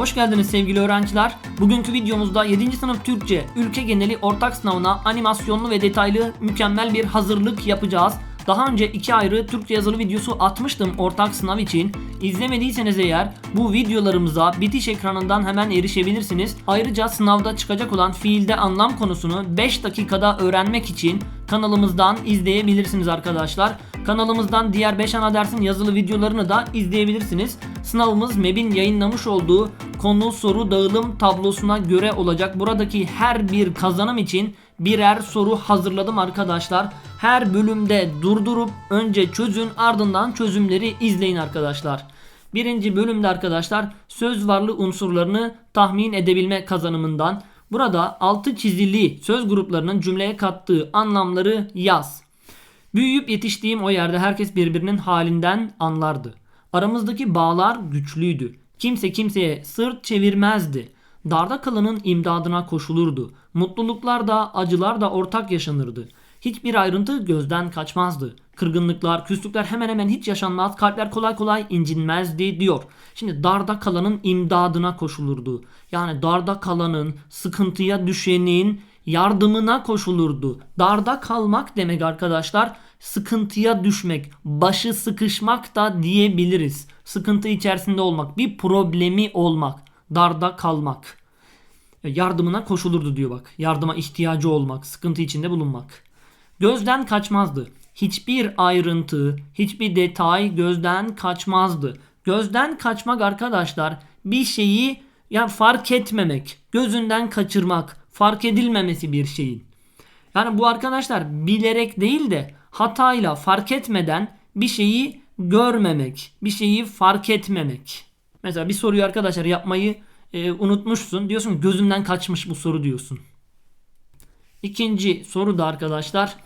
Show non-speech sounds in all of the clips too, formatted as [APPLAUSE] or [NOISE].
Hoş geldiniz sevgili öğrenciler. Bugünkü videomuzda 7. sınıf Türkçe ülke geneli ortak sınavına animasyonlu ve detaylı mükemmel bir hazırlık yapacağız. Daha önce iki ayrı Türkçe yazılı videosu atmıştım ortak sınav için. İzlemediyseniz eğer bu videolarımıza bitiş ekranından hemen erişebilirsiniz. Ayrıca sınavda çıkacak olan fiilde anlam konusunu 5 dakikada öğrenmek için kanalımızdan izleyebilirsiniz arkadaşlar. Kanalımızdan diğer 5 ana dersin yazılı videolarını da izleyebilirsiniz. Sınavımız MEB'in yayınlamış olduğu konu soru dağılım tablosuna göre olacak. Buradaki her bir kazanım için birer soru hazırladım arkadaşlar. Her bölümde durdurup önce çözün ardından çözümleri izleyin arkadaşlar. Birinci bölümde arkadaşlar söz varlı unsurlarını tahmin edebilme kazanımından. Burada altı çizili söz gruplarının cümleye kattığı anlamları yaz. Büyüyüp yetiştiğim o yerde herkes birbirinin halinden anlardı. Aramızdaki bağlar güçlüydü. Kimse kimseye sırt çevirmezdi. Darda kalanın imdadına koşulurdu. Mutluluklar da acılar da ortak yaşanırdı. Hiçbir ayrıntı gözden kaçmazdı. Kırgınlıklar, küslükler hemen hemen hiç yaşanmaz. Kalpler kolay kolay incinmezdi diyor. Şimdi darda kalanın imdadına koşulurdu. Yani darda kalanın, sıkıntıya düşenin yardımına koşulurdu. Darda kalmak demek arkadaşlar sıkıntıya düşmek, başı sıkışmak da diyebiliriz. Sıkıntı içerisinde olmak, bir problemi olmak, darda kalmak. Yardımına koşulurdu diyor bak. Yardıma ihtiyacı olmak, sıkıntı içinde bulunmak. Gözden kaçmazdı. Hiçbir ayrıntı, hiçbir detay gözden kaçmazdı. Gözden kaçmak arkadaşlar bir şeyi yani fark etmemek, gözünden kaçırmak, fark edilmemesi bir şeyin. Yani bu arkadaşlar bilerek değil de hatayla fark etmeden bir şeyi görmemek, bir şeyi fark etmemek. Mesela bir soruyu arkadaşlar yapmayı e, unutmuşsun. Diyorsun gözümden kaçmış bu soru diyorsun. İkinci soru da arkadaşlar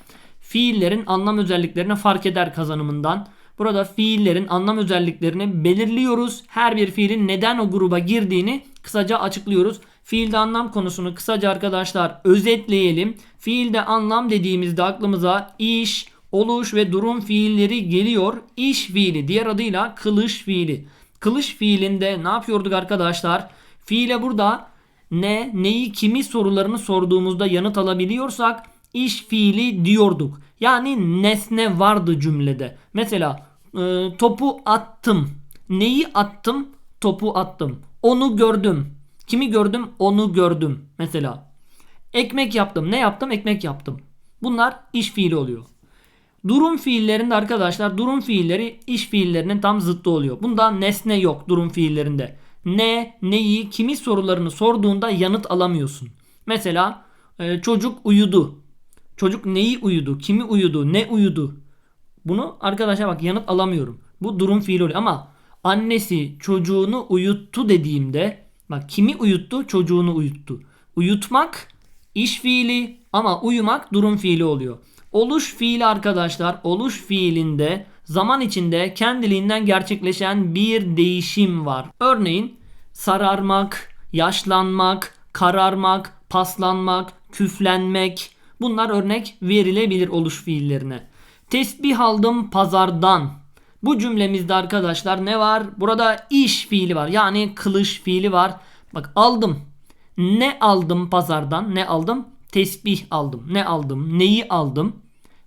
fiillerin anlam özelliklerini fark eder kazanımından. Burada fiillerin anlam özelliklerini belirliyoruz. Her bir fiilin neden o gruba girdiğini kısaca açıklıyoruz. Fiilde anlam konusunu kısaca arkadaşlar özetleyelim. Fiilde anlam dediğimizde aklımıza iş, oluş ve durum fiilleri geliyor. İş fiili diğer adıyla kılış fiili. Kılış fiilinde ne yapıyorduk arkadaşlar? Fiile burada ne, neyi, kimi sorularını sorduğumuzda yanıt alabiliyorsak iş fiili diyorduk. Yani nesne vardı cümlede. Mesela e, topu attım. Neyi attım? Topu attım. Onu gördüm. Kimi gördüm? Onu gördüm. Mesela. Ekmek yaptım. Ne yaptım? Ekmek yaptım. Bunlar iş fiili oluyor. Durum fiillerinde arkadaşlar durum fiilleri iş fiillerinin tam zıttı oluyor. Bunda nesne yok durum fiillerinde. Ne, neyi, kimi sorularını sorduğunda yanıt alamıyorsun. Mesela e, çocuk uyudu. Çocuk neyi uyudu, kimi uyudu, ne uyudu. Bunu arkadaşlar bak yanıt alamıyorum. Bu durum fiili oluyor ama annesi çocuğunu uyuttu dediğimde bak kimi uyuttu? Çocuğunu uyuttu. Uyutmak iş fiili ama uyumak durum fiili oluyor. Oluş fiili arkadaşlar oluş fiilinde zaman içinde kendiliğinden gerçekleşen bir değişim var. Örneğin sararmak, yaşlanmak, kararmak, paslanmak, küflenmek bunlar örnek verilebilir oluş fiillerine. Tesbih aldım pazardan. Bu cümlemizde arkadaşlar ne var? Burada iş fiili var. Yani kılış fiili var. Bak aldım. Ne aldım pazardan? Ne aldım? Tesbih aldım. Ne aldım? Neyi aldım?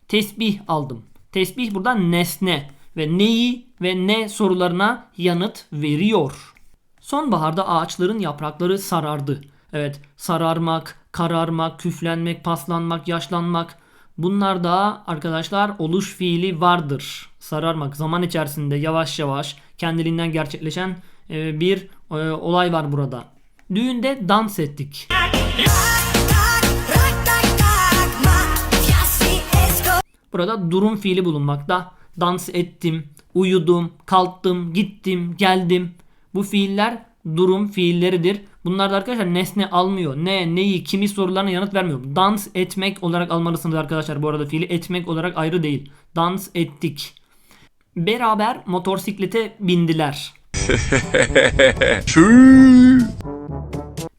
Tesbih aldım. Tesbih burada nesne ve neyi ve ne sorularına yanıt veriyor. Sonbaharda ağaçların yaprakları sarardı. Evet, sararmak, kararmak, küflenmek, paslanmak, yaşlanmak bunlar da arkadaşlar oluş fiili vardır. Sararmak zaman içerisinde yavaş yavaş kendiliğinden gerçekleşen e, bir e, olay var burada. Düğünde dans ettik. Burada durum fiili bulunmakta. Dans ettim, uyudum, kalktım, gittim, geldim. Bu fiiller durum fiilleridir. Bunlar da arkadaşlar nesne almıyor. Ne, neyi, kimi sorularına yanıt vermiyor. Dans etmek olarak almalısınız arkadaşlar. Bu arada fiili etmek olarak ayrı değil. Dans ettik. Beraber motosiklete bindiler. [LAUGHS]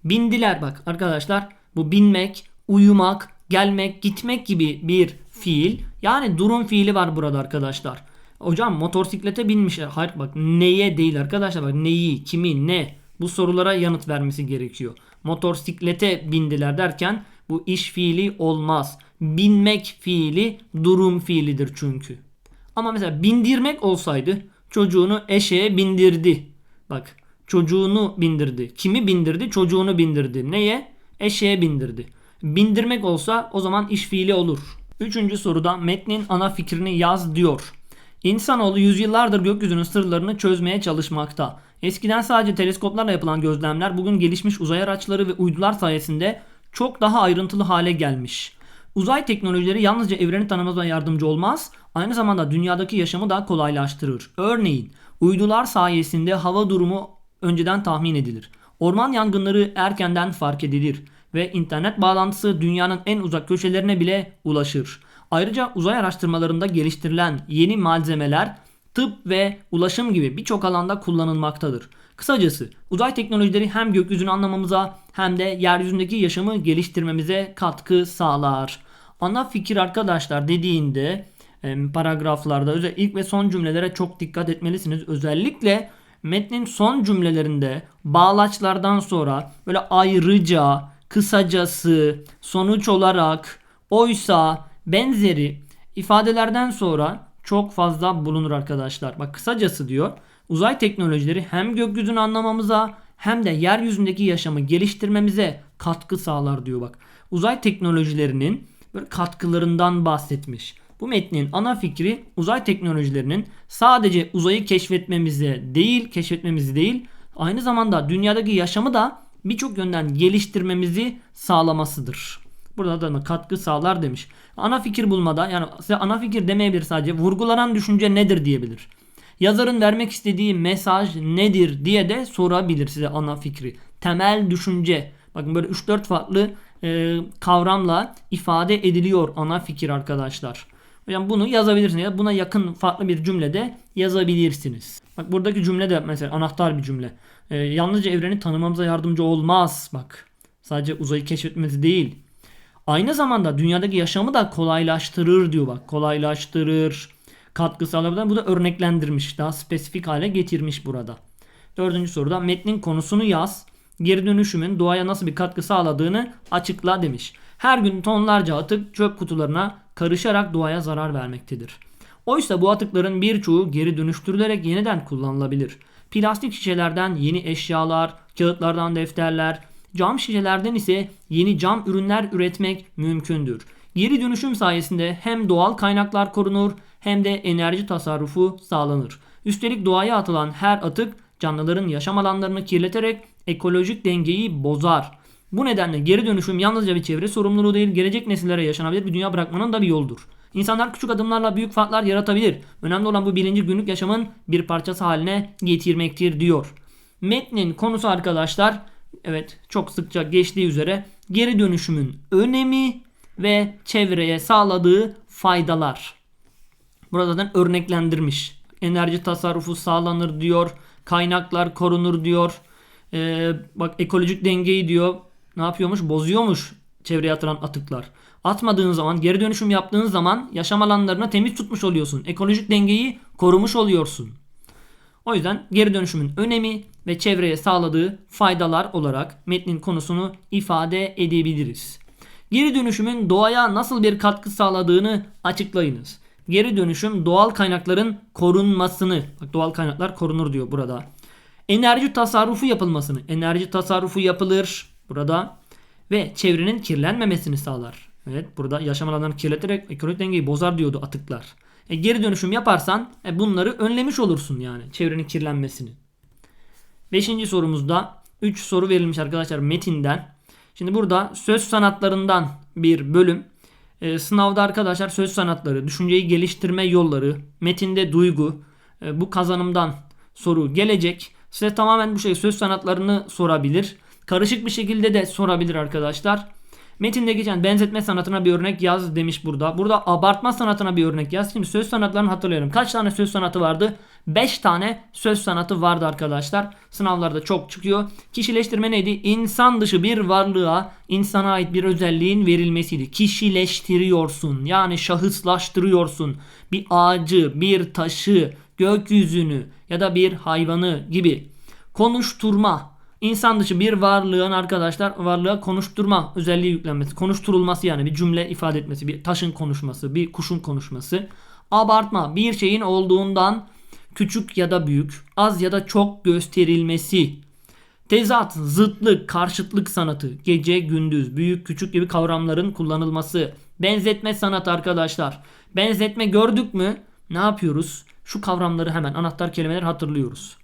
Bindiler bak arkadaşlar. Bu binmek, uyumak, gelmek, gitmek gibi bir fiil. Yani durum fiili var burada arkadaşlar. Hocam motosiklete binmişler. Hayır bak neye değil arkadaşlar bak neyi, kimi, ne. Bu sorulara yanıt vermesi gerekiyor. Motosiklete bindiler derken bu iş fiili olmaz. Binmek fiili durum fiilidir çünkü. Ama mesela bindirmek olsaydı çocuğunu eşeğe bindirdi. Bak çocuğunu bindirdi. Kimi bindirdi? Çocuğunu bindirdi. Neye? Eşeğe bindirdi. Bindirmek olsa o zaman iş fiili olur. Üçüncü soruda metnin ana fikrini yaz diyor. İnsanoğlu yüzyıllardır gökyüzünün sırlarını çözmeye çalışmakta. Eskiden sadece teleskoplarla yapılan gözlemler bugün gelişmiş uzay araçları ve uydular sayesinde çok daha ayrıntılı hale gelmiş. Uzay teknolojileri yalnızca evreni tanımamıza yardımcı olmaz, aynı zamanda dünyadaki yaşamı da kolaylaştırır. Örneğin uydular sayesinde hava durumu önceden tahmin edilir. Orman yangınları erkenden fark edilir ve internet bağlantısı dünyanın en uzak köşelerine bile ulaşır. Ayrıca uzay araştırmalarında geliştirilen yeni malzemeler tıp ve ulaşım gibi birçok alanda kullanılmaktadır. Kısacası uzay teknolojileri hem gökyüzünü anlamamıza hem de yeryüzündeki yaşamı geliştirmemize katkı sağlar. Ana fikir arkadaşlar dediğinde paragraflarda özellikle ilk ve son cümlelere çok dikkat etmelisiniz. Özellikle metnin son cümlelerinde bağlaçlardan sonra böyle ayrıca, kısacası, sonuç olarak, oysa, benzeri ifadelerden sonra çok fazla bulunur arkadaşlar. Bak kısacası diyor. Uzay teknolojileri hem gökyüzünü anlamamıza hem de yeryüzündeki yaşamı geliştirmemize katkı sağlar diyor bak. Uzay teknolojilerinin böyle katkılarından bahsetmiş. Bu metnin ana fikri uzay teknolojilerinin sadece uzayı keşfetmemize değil, keşfetmemizi değil, aynı zamanda dünyadaki yaşamı da birçok yönden geliştirmemizi sağlamasıdır. Burada da katkı sağlar demiş. Ana fikir bulmada yani size ana fikir demeyebilir sadece vurgulanan düşünce nedir diyebilir. Yazarın vermek istediği mesaj nedir diye de sorabilir size ana fikri. Temel düşünce. Bakın böyle 3-4 farklı e, kavramla ifade ediliyor ana fikir arkadaşlar. Yani bunu yazabilirsiniz ya buna yakın farklı bir cümlede yazabilirsiniz. Bak buradaki cümle de mesela anahtar bir cümle. E, yalnızca evreni tanımamıza yardımcı olmaz. Bak sadece uzayı keşfetmesi değil. Aynı zamanda dünyadaki yaşamı da kolaylaştırır diyor bak. Kolaylaştırır. Katkı sağlayabilir. Bu da örneklendirmiş. Daha spesifik hale getirmiş burada. Dördüncü soruda metnin konusunu yaz. Geri dönüşümün doğaya nasıl bir katkı sağladığını açıkla demiş. Her gün tonlarca atık çöp kutularına karışarak doğaya zarar vermektedir. Oysa bu atıkların birçoğu geri dönüştürülerek yeniden kullanılabilir. Plastik şişelerden yeni eşyalar, kağıtlardan defterler, cam şişelerden ise yeni cam ürünler üretmek mümkündür. Geri dönüşüm sayesinde hem doğal kaynaklar korunur hem de enerji tasarrufu sağlanır. Üstelik doğaya atılan her atık canlıların yaşam alanlarını kirleterek ekolojik dengeyi bozar. Bu nedenle geri dönüşüm yalnızca bir çevre sorumluluğu değil, gelecek nesillere yaşanabilir bir dünya bırakmanın da bir yoldur. İnsanlar küçük adımlarla büyük farklar yaratabilir. Önemli olan bu bilinci günlük yaşamın bir parçası haline getirmektir diyor. Metnin konusu arkadaşlar evet çok sıkça geçtiği üzere geri dönüşümün önemi ve çevreye sağladığı faydalar. Burada zaten örneklendirmiş. Enerji tasarrufu sağlanır diyor. Kaynaklar korunur diyor. Ee, bak ekolojik dengeyi diyor. Ne yapıyormuş? Bozuyormuş çevreye atılan atıklar. Atmadığın zaman, geri dönüşüm yaptığın zaman yaşam alanlarını temiz tutmuş oluyorsun. Ekolojik dengeyi korumuş oluyorsun. O yüzden geri dönüşümün önemi ve çevreye sağladığı faydalar olarak metnin konusunu ifade edebiliriz. Geri dönüşümün doğaya nasıl bir katkı sağladığını açıklayınız. Geri dönüşüm doğal kaynakların korunmasını, bak doğal kaynaklar korunur diyor burada. Enerji tasarrufu yapılmasını, enerji tasarrufu yapılır burada ve çevrenin kirlenmemesini sağlar. Evet burada yaşam alanlarını kirleterek ekolojik dengeyi bozar diyordu atıklar. E, geri dönüşüm yaparsan e, bunları önlemiş olursun yani çevrenin kirlenmesini. Beşinci sorumuzda 3 soru verilmiş arkadaşlar metinden. Şimdi burada söz sanatlarından bir bölüm. E, sınavda arkadaşlar söz sanatları, düşünceyi geliştirme yolları, metinde duygu, e, bu kazanımdan soru gelecek. Size tamamen bu şey söz sanatlarını sorabilir. Karışık bir şekilde de sorabilir arkadaşlar. Metinde geçen benzetme sanatına bir örnek yaz demiş burada. Burada abartma sanatına bir örnek yaz. Şimdi söz sanatlarını hatırlayalım. Kaç tane söz sanatı vardı? 5 tane söz sanatı vardı arkadaşlar. Sınavlarda çok çıkıyor. Kişileştirme neydi? İnsan dışı bir varlığa insana ait bir özelliğin verilmesiydi. Kişileştiriyorsun. Yani şahıslaştırıyorsun. Bir ağacı, bir taşı, gökyüzünü ya da bir hayvanı gibi. Konuşturma İnsan dışı bir varlığın arkadaşlar varlığa konuşturma özelliği yüklenmesi. Konuşturulması yani bir cümle ifade etmesi. Bir taşın konuşması, bir kuşun konuşması. Abartma bir şeyin olduğundan küçük ya da büyük, az ya da çok gösterilmesi. Tezat, zıtlık, karşıtlık sanatı, gece, gündüz, büyük, küçük gibi kavramların kullanılması. Benzetme sanatı arkadaşlar. Benzetme gördük mü? Ne yapıyoruz? Şu kavramları hemen anahtar kelimeler hatırlıyoruz.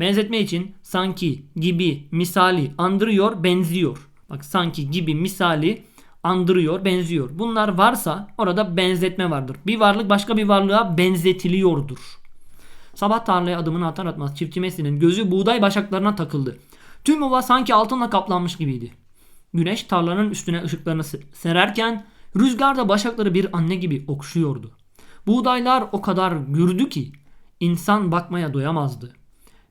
Benzetme için sanki, gibi, misali, andırıyor, benziyor. Bak sanki, gibi, misali, andırıyor, benziyor. Bunlar varsa orada benzetme vardır. Bir varlık başka bir varlığa benzetiliyordur. Sabah tarlaya adımını atar atmaz çiftçi Mesli'nin gözü buğday başaklarına takıldı. Tüm ova sanki altınla kaplanmış gibiydi. Güneş tarlanın üstüne ışıklarını sererken rüzgar da başakları bir anne gibi okşuyordu. Buğdaylar o kadar gürdü ki insan bakmaya doyamazdı.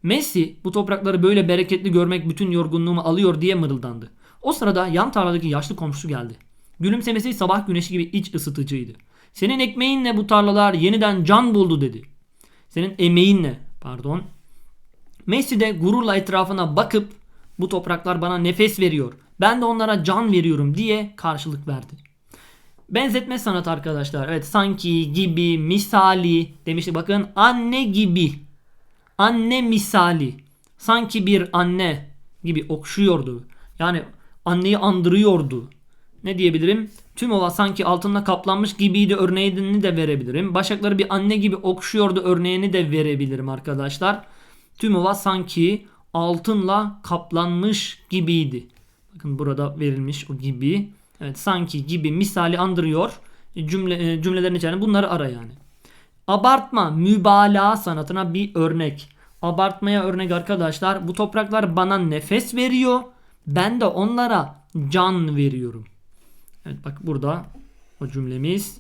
Messi bu toprakları böyle bereketli görmek bütün yorgunluğumu alıyor diye mırıldandı. O sırada yan tarladaki yaşlı komşusu geldi. Gülümsemesi sabah güneşi gibi iç ısıtıcıydı. Senin ekmeğinle bu tarlalar yeniden can buldu dedi. Senin emeğinle pardon. Messi de gururla etrafına bakıp bu topraklar bana nefes veriyor. Ben de onlara can veriyorum diye karşılık verdi. Benzetme sanat arkadaşlar. Evet sanki, gibi, misali demişti. Bakın anne gibi. Anne misali. Sanki bir anne gibi okşuyordu. Yani anneyi andırıyordu. Ne diyebilirim? Tüm ova sanki altınla kaplanmış gibiydi örneğini de verebilirim. Başakları bir anne gibi okşuyordu örneğini de verebilirim arkadaşlar. Tüm ova sanki altınla kaplanmış gibiydi. Bakın burada verilmiş o gibi. Evet sanki gibi misali andırıyor. Cümle, e, cümlelerin içerisinde bunları ara yani. Abartma, mübalağa sanatına bir örnek. Abartmaya örnek arkadaşlar. Bu topraklar bana nefes veriyor. Ben de onlara can veriyorum. Evet bak burada o cümlemiz.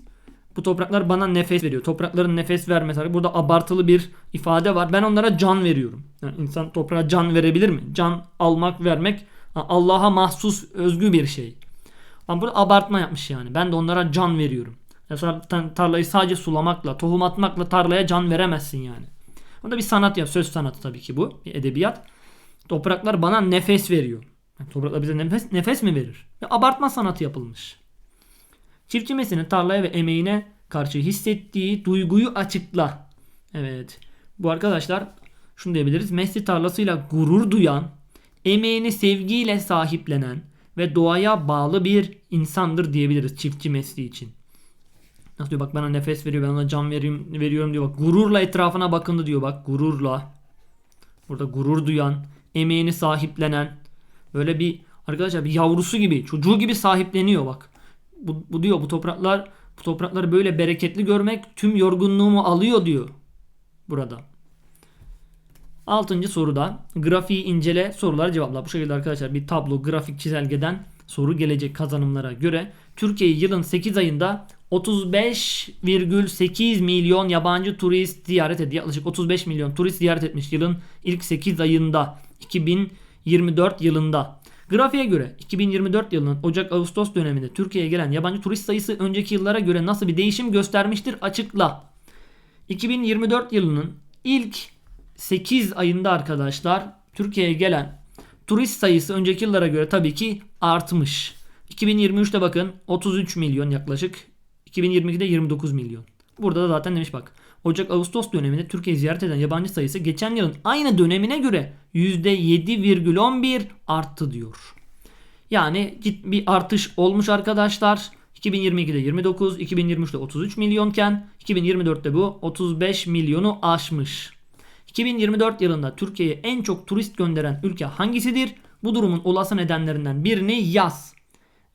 Bu topraklar bana nefes veriyor. Toprakların nefes vermesi. Burada abartılı bir ifade var. Ben onlara can veriyorum. Yani insan toprağa can verebilir mi? Can almak, vermek Allah'a mahsus, özgü bir şey. Ama burada abartma yapmış yani. Ben de onlara can veriyorum. Mesela tarlayı sadece sulamakla, tohum atmakla tarlaya can veremezsin yani. Burada bir sanat ya, söz sanatı tabii ki bu. Bir edebiyat. Topraklar bana nefes veriyor. Yani topraklar bize nefes, nefes mi verir? Ve abartma sanatı yapılmış. Çiftçi Mesih'in tarlaya ve emeğine karşı hissettiği duyguyu açıkla. Evet. Bu arkadaşlar şunu diyebiliriz. Messi tarlasıyla gurur duyan, emeğini sevgiyle sahiplenen ve doğaya bağlı bir insandır diyebiliriz çiftçi mesleği için. Nasıl diyor bak bana nefes veriyor ben ona can veriyorum, veriyorum diyor bak gururla etrafına bakındı diyor bak gururla. Burada gurur duyan, emeğini sahiplenen böyle bir arkadaşlar bir yavrusu gibi çocuğu gibi sahipleniyor bak. Bu, bu diyor bu topraklar bu toprakları böyle bereketli görmek tüm yorgunluğumu alıyor diyor burada. Altıncı soruda grafiği incele soruları cevapla. Bu şekilde arkadaşlar bir tablo grafik çizelgeden soru gelecek kazanımlara göre Türkiye'yi yılın 8 ayında 35,8 milyon yabancı turist ziyaret ediyor. Yaklaşık 35 milyon turist ziyaret etmiş yılın ilk 8 ayında 2024 yılında. Grafiğe göre 2024 yılının Ocak-Ağustos döneminde Türkiye'ye gelen yabancı turist sayısı önceki yıllara göre nasıl bir değişim göstermiştir açıkla. 2024 yılının ilk 8 ayında arkadaşlar Türkiye'ye gelen turist sayısı önceki yıllara göre tabii ki artmış. 2023'te bakın 33 milyon yaklaşık. 2022'de 29 milyon. Burada da zaten demiş bak. Ocak-Ağustos döneminde Türkiye ziyaret eden yabancı sayısı geçen yılın aynı dönemine göre %7,11 arttı diyor. Yani bir artış olmuş arkadaşlar. 2022'de 29, 2023'te 33 milyonken 2024'te bu 35 milyonu aşmış. 2024 yılında Türkiye'ye en çok turist gönderen ülke hangisidir? Bu durumun olası nedenlerinden birini yaz.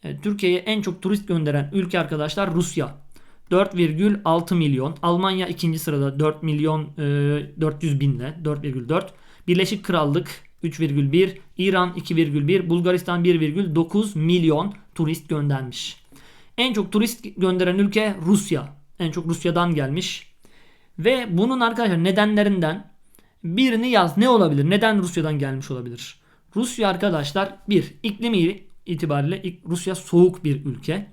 Evet, Türkiye'ye en çok turist gönderen ülke arkadaşlar Rusya. 4,6 milyon. Almanya ikinci sırada 4 milyon e, 400 binle 4,4. Birleşik Krallık 3,1. İran 2,1. Bulgaristan 1,9 milyon turist göndermiş. En çok turist gönderen ülke Rusya. En çok Rusya'dan gelmiş. Ve bunun arkadaşlar nedenlerinden birini yaz. Ne olabilir? Neden Rusya'dan gelmiş olabilir? Rusya arkadaşlar bir iklimi itibariyle Rusya soğuk bir ülke.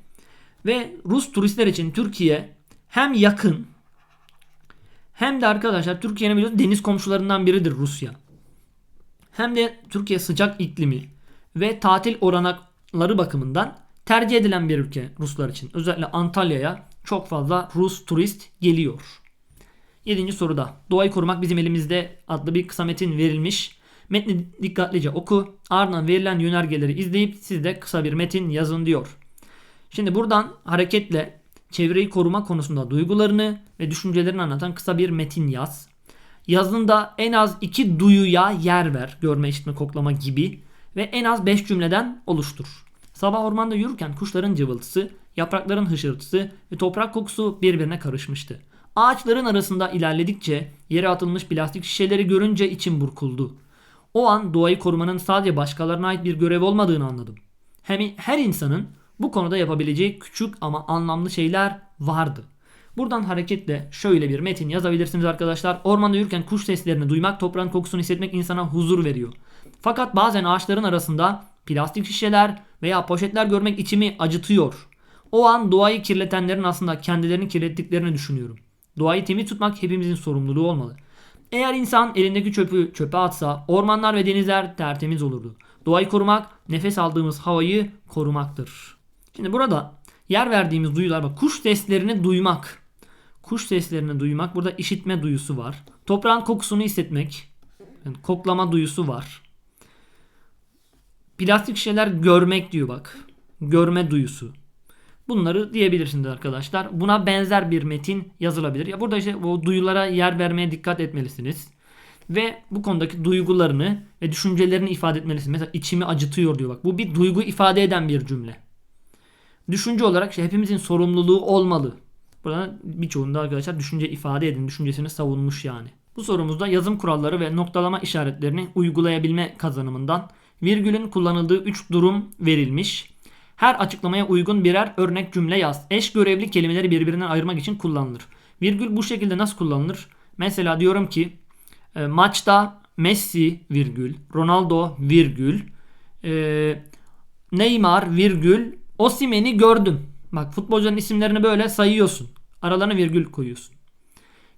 Ve Rus turistler için Türkiye hem yakın hem de arkadaşlar Türkiye'nin biliyorsunuz deniz komşularından biridir Rusya. hem de Türkiye sıcak iklimi ve tatil oranakları bakımından tercih edilen bir ülke Ruslar için. Özellikle Antalya'ya çok fazla Rus turist geliyor. Yedinci soruda Doğayı Korumak Bizim Elimizde adlı bir kısa metin verilmiş. Metni dikkatlice oku. Ardından verilen yönergeleri izleyip siz de kısa bir metin yazın diyor. Şimdi buradan hareketle çevreyi koruma konusunda duygularını ve düşüncelerini anlatan kısa bir metin yaz. Yazında en az iki duyuya yer ver. Görme, işitme, koklama gibi. Ve en az 5 cümleden oluştur. Sabah ormanda yürürken kuşların cıvıltısı, yaprakların hışırtısı ve toprak kokusu birbirine karışmıştı. Ağaçların arasında ilerledikçe yere atılmış plastik şişeleri görünce içim burkuldu. O an doğayı korumanın sadece başkalarına ait bir görev olmadığını anladım. Hem her insanın bu konuda yapabileceği küçük ama anlamlı şeyler vardı. Buradan hareketle şöyle bir metin yazabilirsiniz arkadaşlar. Ormanda yürürken kuş seslerini duymak, toprağın kokusunu hissetmek insana huzur veriyor. Fakat bazen ağaçların arasında plastik şişeler veya poşetler görmek içimi acıtıyor. O an doğayı kirletenlerin aslında kendilerini kirlettiklerini düşünüyorum. Doğayı temiz tutmak hepimizin sorumluluğu olmalı. Eğer insan elindeki çöpü çöpe atsa ormanlar ve denizler tertemiz olurdu. Doğayı korumak nefes aldığımız havayı korumaktır. Şimdi burada yer verdiğimiz duyular bak kuş seslerini duymak. Kuş seslerini duymak burada işitme duyusu var. Toprağın kokusunu hissetmek. Yani koklama duyusu var. Plastik şişeler görmek diyor bak. Görme duyusu. Bunları diyebilirsiniz arkadaşlar. Buna benzer bir metin yazılabilir. Ya burada işte bu duyulara yer vermeye dikkat etmelisiniz. Ve bu konudaki duygularını ve düşüncelerini ifade etmelisiniz. Mesela içimi acıtıyor diyor bak. Bu bir duygu ifade eden bir cümle. Düşünce olarak işte hepimizin sorumluluğu olmalı. Burada birçoğunda arkadaşlar düşünce ifade edin. Düşüncesini savunmuş yani. Bu sorumuzda yazım kuralları ve noktalama işaretlerini uygulayabilme kazanımından virgülün kullanıldığı 3 durum verilmiş. Her açıklamaya uygun birer örnek cümle yaz. Eş görevli kelimeleri birbirinden ayırmak için kullanılır. Virgül bu şekilde nasıl kullanılır? Mesela diyorum ki e, maçta Messi virgül, Ronaldo virgül, e, Neymar virgül, Osimen'i gördüm. Bak futbolcuların isimlerini böyle sayıyorsun. Aralarına virgül koyuyorsun.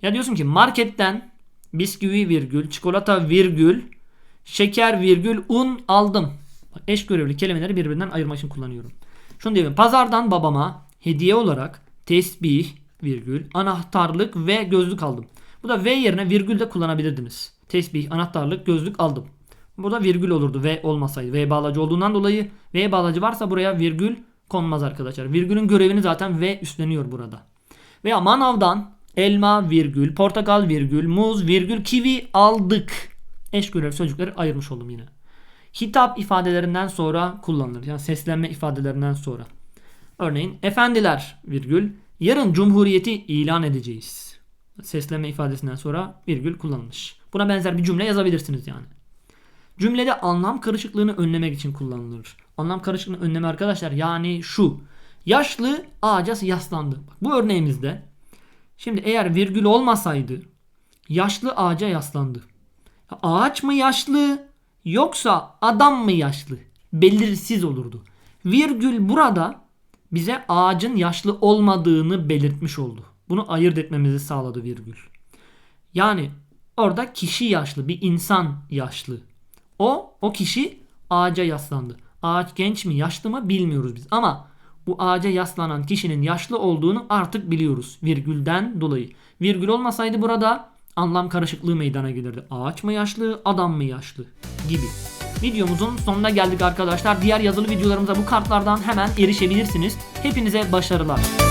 Ya diyorsun ki marketten bisküvi virgül, çikolata virgül, şeker virgül, un aldım. Eş görevli kelimeleri birbirinden ayırmak için kullanıyorum. Şunu diyelim. Pazardan babama hediye olarak tesbih virgül, anahtarlık ve gözlük aldım. Bu da V yerine virgül de kullanabilirdiniz. Tesbih, anahtarlık, gözlük aldım. Burada virgül olurdu V olmasaydı. V bağlacı olduğundan dolayı V bağlacı varsa buraya virgül konmaz arkadaşlar. Virgülün görevini zaten V üstleniyor burada. Veya manavdan elma virgül, portakal virgül, muz virgül, kivi aldık. Eş görev sözcükleri ayırmış oldum yine. Hitap ifadelerinden sonra kullanılır. Yani seslenme ifadelerinden sonra. Örneğin efendiler virgül yarın cumhuriyeti ilan edeceğiz. Seslenme ifadesinden sonra virgül kullanılmış. Buna benzer bir cümle yazabilirsiniz yani. Cümlede anlam karışıklığını önlemek için kullanılır. Anlam karışıklığını önleme arkadaşlar yani şu. Yaşlı ağaca yaslandı. Bak, bu örneğimizde şimdi eğer virgül olmasaydı yaşlı ağaca yaslandı. Ağaç mı yaşlı yoksa adam mı yaşlı? Belirsiz olurdu. Virgül burada bize ağacın yaşlı olmadığını belirtmiş oldu. Bunu ayırt etmemizi sağladı virgül. Yani orada kişi yaşlı, bir insan yaşlı. O, o kişi ağaca yaslandı. Ağaç genç mi, yaşlı mı bilmiyoruz biz. Ama bu ağaca yaslanan kişinin yaşlı olduğunu artık biliyoruz virgülden dolayı. Virgül olmasaydı burada anlam karışıklığı meydana gelirdi. Ağaç mı yaşlı, adam mı yaşlı gibi. Videomuzun sonuna geldik arkadaşlar. Diğer yazılı videolarımıza bu kartlardan hemen erişebilirsiniz. Hepinize başarılar.